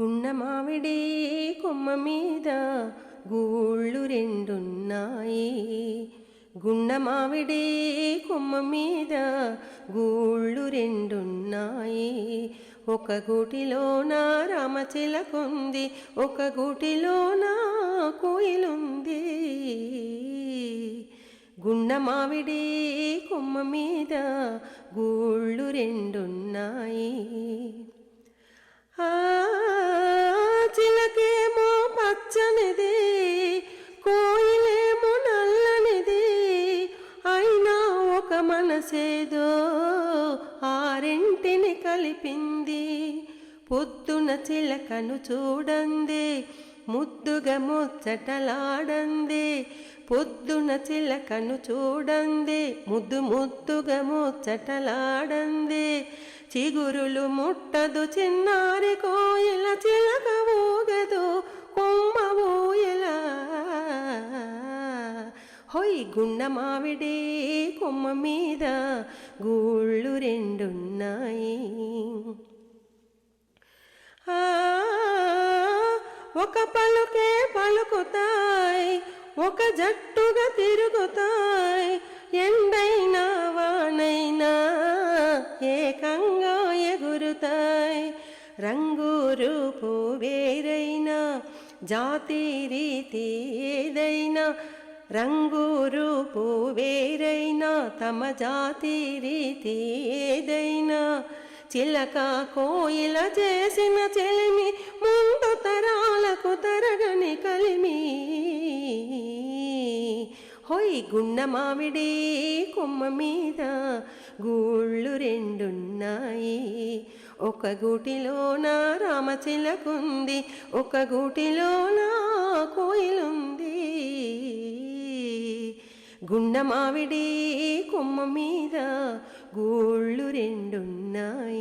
ఉన్న మావిడే కొమ్మ మీద గూళ్ళు రెండున్నాయి. గుండ మావిడే కొమ్మ మీద గూళ్ళు రెండున్నాయి. ఒక గూటిలోన రామచిలకుంది ఒక గూటిలోన కోయిలుంది. గుండ మావిడే కొమ్మ మీద గూళ్ళు రెండున్నాయి. పచ్చనిది కోయిలేమో నల్లనిది అయినా ఒక మనసేదో ఆరింటిని కలిపింది. పొద్దున చిలకను చూడంది ముద్దుగా ముచ్చటలాడంది. పొద్దున చిలకను చూడంది ముద్దు ముద్దుగా ముచ్చటలాడంది. చిగురులు ముట్టదు చిన్నారి కోయిల చిలక ఊగదు హొయ్ గుండ మావిడే కొమ్మ మీద గూళ్ళు రెండున్నాయి. ఆ, ఒక పలుకే పలుకుతాయి ఒక జట్టుగా తిరుగుతాయి ఎండైనా వానైనా ఏకంగా ఎగురుతాయి. రంగు రూపు వేరైనా జాతి రీతి ఏదైనా రంగురు రూపు వేరైనా తమ జాతి రీతి ఏదైనా. చిలక కోయిల చేసిన చెలిమి ముందు తరాలకు తరగని కలిమి. హొయ్ గున్న మామిడి కొమ్మ మీద గూళ్ళు రెండున్నాయి. ఒక గూటిలోన రామచిలకుంది ఒక గూటిలోనా గుండమావిడి కొమ్మ మీద గోళ్ళు రెండున్నాయి.